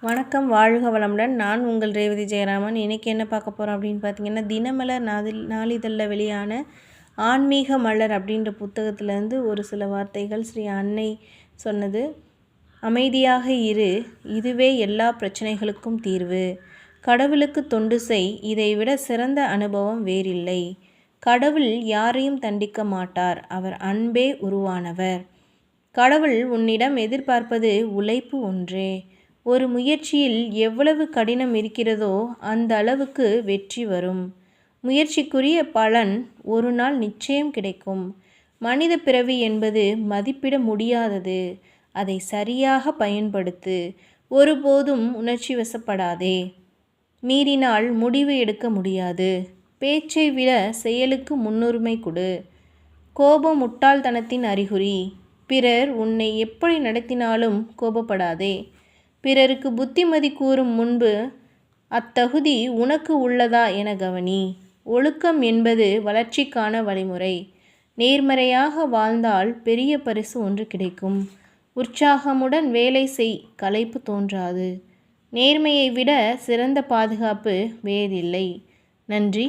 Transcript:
வணக்கம் வாழ்க வளமுடன். நான் உங்கள் ரேவதி ஜெயராமன். இன்றைக்கி என்ன பார்க்க போகிறோம் அப்படின்னு பார்த்தீங்கன்னா தினமலர் நாதில் நாளிதழில் வெளியான ஆன்மீக மலர் அப்படின்ற புத்தகத்திலேருந்து ஒரு சில வார்த்தைகள் ஸ்ரீ அன்னை சொன்னது. அமைதியாக இரு இதுவே எல்லா பிரச்சனைகளுக்கும் தீர்வு. கடவுளுக்கு தொண்டு செய் இதைவிட சிறந்த அனுபவம் வேறில்லை. கடவுள் யாரையும் தண்டிக்க மாட்டார் அவர் அன்பே உருவானவர். கடவுள் உன்னிடம் எதிர்பார்ப்பது உழைப்பு ஒன்றே. ஒரு முயற்சியில் எவ்வளவு கடினம் இருக்கிறதோ அந்த அளவுக்கு வெற்றி வரும். முயற்சிக்குரிய பலன் ஒரு நாள் நிச்சயம் கிடைக்கும். மனித பிறவி என்பது மதிப்பிட முடியாதது. அதை சரியாக பயன்படுத்து ஒருபோதும் உணர்ச்சி வசப்படாதே மீறினால் முடிவு எடுக்க முடியாது. பேச்சை விட செயலுக்கு முன்னுரிமை கொடு. கோபம் முட்டாள்தனத்தின் அறிகுறி. பிறர் உன்னை எப்படி நடத்தினாலும் கோபப்படாதே. பிறருக்கு புத்திமதி கூறும் முன்பு அத்தகுதி உனக்கு உள்ளதா என கவனி. ஒழுக்கம் என்பது வளர்ச்சிக்கான வழிமுறை. நேர்மறையாக வாழ்ந்தால் பெரிய பரிசு ஒன்று கிடைக்கும். உற்சாகமுடன் வேலை செய் களைப்பு தோன்றாது. நேர்மையை விட சிறந்த பாதுகாப்பு வேறில்லை. நன்றி.